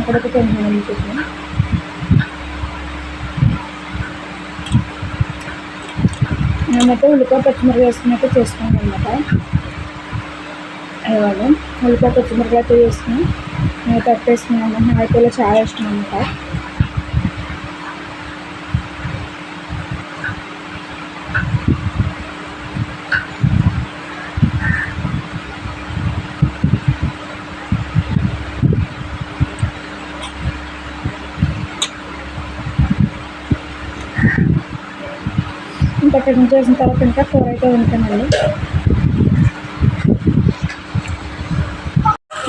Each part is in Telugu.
ఇక్కడైతే తింటున్నాను టిఫిన్ మేమైతే ఉల్లిపాయ పచ్చిమిరపకాయ వేసుకుని అయితే చేసుకున్నాం అనమాట ఇవాళ ఉల్లిపాయ పచ్చిమిరపకాయ అయితే వేసుకుని నేను కట్టేసుకున్నాను నాకు ఇలా చాలా ఇష్టం అనమాట ఇంకా చేసిన తర్వాత ఇంకా కూర అయితే ఉంటానండి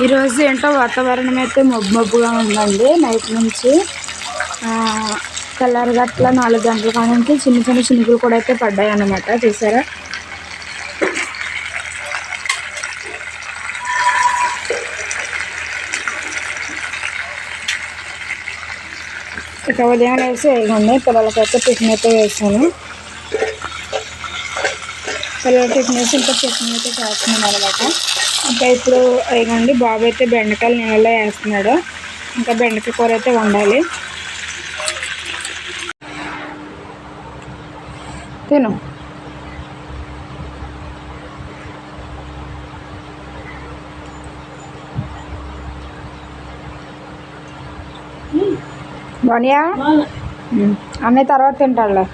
ఈరోజు ఏంటో వాతావరణం అయితే మబ్బు మబ్బుగా ఉందండి. నైట్ నుంచి తెల్లారి గట్ల నాలుగు గంటల కాడానికి చిన్న చిన్న చినుకులు కూడా అయితే పడ్డాయి అన్నమాట చూసారా? ఇక ఉదయం వేసి వేయకండి పిల్లలకైతే టిఫిన్ అయితే వేసాను. పిల్లల టిఫిన్ వేసి ఇంకా టిఫిన్ అయితే చేస్తున్నాను అనమాట ఇంకా ఇప్పుడు వేయకండి బాబు అయితే బెండకాయలు నీళ్ళలో వేస్తున్నాడు. ఇంకా బెండకాయ కూర అయితే వండాలి. తిను. బానియా అన్నయ్య తర్వాత తింటాడులే.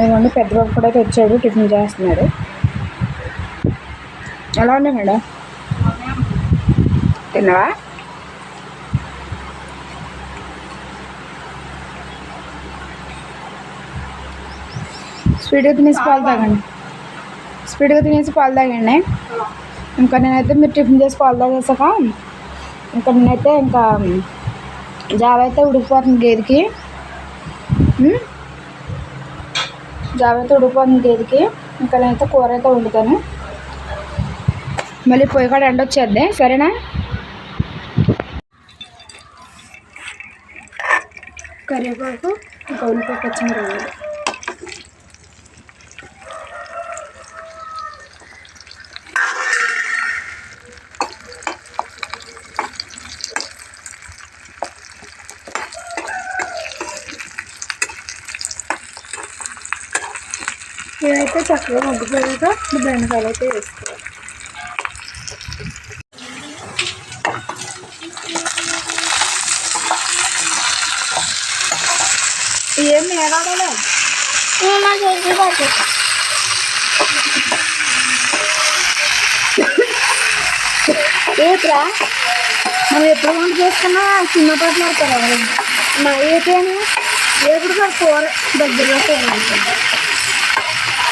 అదిగోండి పెద్ద బాబు కూడా అయితే వచ్చాడు టిఫిన్ చేస్తున్నాడు ఎలా ఉంది మేడం? తిన్నావా? స్పీడ్గా తినేసి పాలు తాగండి. స్పీడ్గా తినేసి పాలు తాగండి. ఇంకా నేనైతే మీరు టిఫిన్ చేసి పాలు తాగేసాక ఇంకా నేనైతే ఇంకా జావ అయితే ఉడికిపోతుంది గేదెకి. ఉమ్? జావ అయితే గేదికి ఇంకా నేనైతే కూర అయితే వండుతాను. మళ్ళీ పొయ్యి కాడ ఎండ వచ్చేద్ది సరేనా? కరివేపాకు ఇంకా ఉల్లిపాయ పచ్చిమిరపకాయలు. ఇదైతే చక్కగా మగ్గిపోయాక బెండకాయలు అయితే వేసుకోవాలి ఏం ఏడాడలే ఏట్రా? మనం ఎప్పుడు వంట చేసుకున్నా చిన్న పాటలు ఆడతారు మా ఏటేనా? ఎప్పుడు కూడా కూర దగ్గరలో కూర ఉంటుంది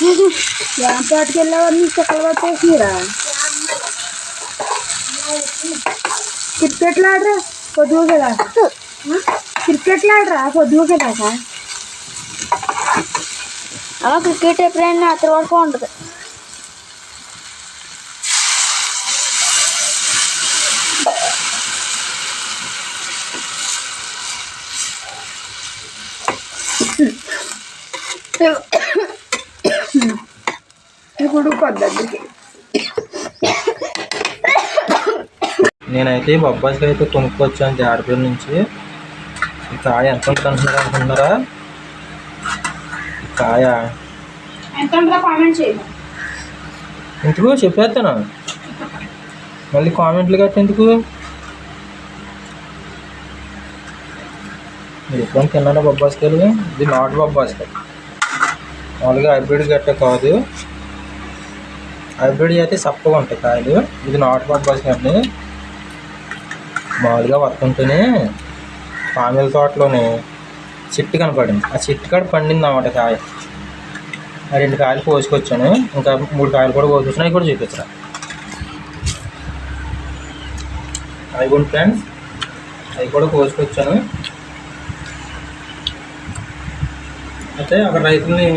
यहाँ पे के लगा, नीचे कलवा तो ही रहा क्रिकेट लाड रहा पौधों के लाड हाँ? क्रिकेट लाड रहा पौधों के लाड है। अब क्रिकेट फ्रेंड ना तो और कौन Yeah. పద్ధతికి. నేనైతే బొబ్బాయికి అయితే కొనుక్కొచ్చాను జాడపల్లి నుంచి. ఈ కాయ ఎంత ఉంటుంది అంటున్నారు అనుకున్నారా కాయ. ఎందుకు? చెప్పేస్తాను. మళ్ళీ కామెంట్లు గట్టి ఎందుకు? మీరు ఎప్పుడైనా తిన్నారా బొబ్బాస్కాయలు ఇది నాటు బొబ్బాస్కాయ మామూలుగా హైబ్రిడ్ గట్ట కాదు. హైబ్రిడ్ అయితే చప్పగా ఉంటాయి కాయలు. ఇది నాటు బొబ్బాస్కాయ అండి మామూలుగా వస్తుంటేనే పామిల తోటలోని చెట్టు కనపడింది. ఆ చెట్టు కాడ పండింది అన్నమాట కాయ. ఆ రెండు కాయలు కోసుకొచ్చాను. ఇంకా మూడు కాయలు కూడా కోసుకొచ్చాను. అవి కూడా చూపించరా. అవి కూడా ఫ్రెండ్స్ అవి కూడా కోసుకొచ్చాను. అయితే అక్కడ రైతుల్ని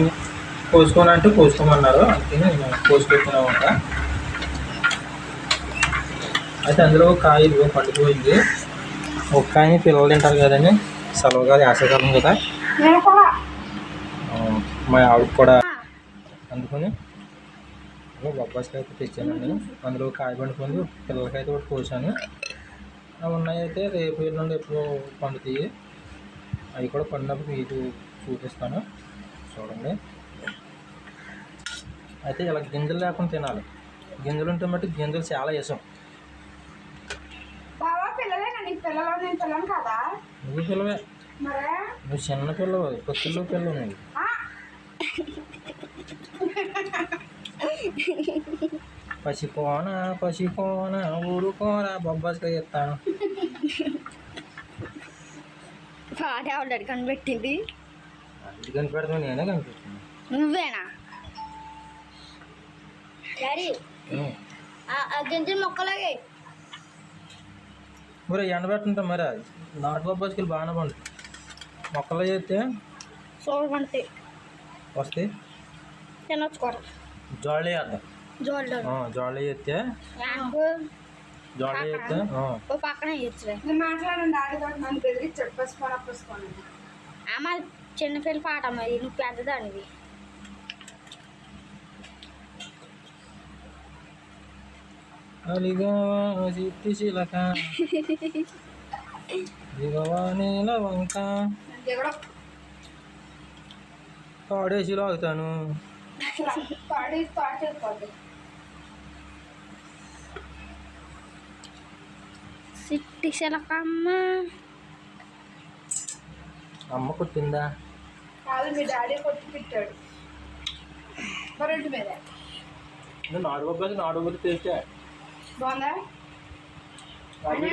కోసుకోనంటే కోసుకోమన్నారు. అందుకని నేను కోసుకొచ్చానమాట అయితే అందులో కాయ ఇదిగో పండిపోయింది. ఒక కాయని పిల్లలు తింటారు కదండి. సెలవు కాదు వేసవికాలం కదా. మా ఆవిడకి కూడా అందుకని బొబ్బాస్కాయ అయితే తెచ్చానండి. అందులో కాయ పండుకుంది. పిల్లలకైతే ఒకటి కోసాను. అవి ఉన్నాయి అయితే రేపు ఎల్లుండి ఎప్పుడు పండుతాయి. అవి కూడా పండినప్పుడు మీకు చూపిస్తాను. చూడండి. అయితే ఇలా గింజలు లేకుండా తినాలి. గింజలు ఉంటే మట్టి గింజలు చాలా ఇష్టం. బావా పిల్లలేనా? నీకు పిల్లలు నేను పిల్లను కదా? నువ్వు పిల్లవే. మరే? నువ్వు చిన్న పిల్లవు. కొత్తలో పిల్లవు నువ్వు ఆ, పసిపోన పసిపోన ఊరుకోన బొబ్బాస్కాయ ఇస్తాను పాట ఆవిడ కనిపెట్టింది. ఇది కనిపెడతాను నేనే కనిపెట్టాను నువ్వేనా? డాడీ. గింజలు మొక్కలాగే. మరి ఎండబెట్టుంటాం మరి. నాటు బొబ్బాస్కాయలు బాగానే పండు మొక్కలు చేస్తే చూడమంటే వస్తాయి. తినొచ్చు కూడా జాలి వేద్దాం జోల్డర్ జాలి చేస్తే జాలి చేస్తే పక్కన మాట్లాడండి ఆడితో నన్ను బెదిరించాడు పసుకొని అమ్మ చిన్నపిల్ల పాట మరి నువ్వు పెద్దదానివి. అలిగా చిట్టి చిలక దిగవా నీల వంక పాడేసి లాగుతాను సిట్టి చిలకమ్మ అమ్మ కొట్టిందా కాదు మీ డాడీ కొట్టి పెట్టాడు మీద నేను నాటు బొబ్బాసి నాటు బొబ్బలు తెచ్చా బాగుందా నాటు బొబ్బలు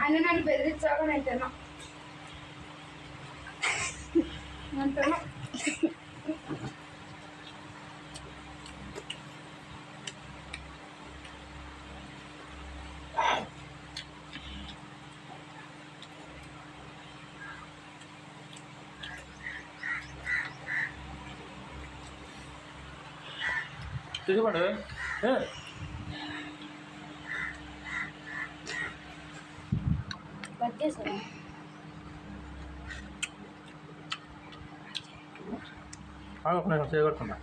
ఆయన నన్ను బెదిరించాక నేను తిన్నా నేను తిన్నా చూసుకోండి ఏ? బతికేసా ఆ, ఒక నిమిషం చేయగలుగుతుందా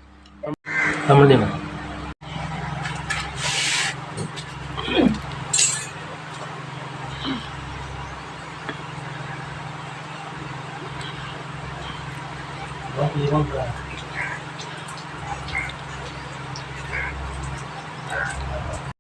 తమ్ముడు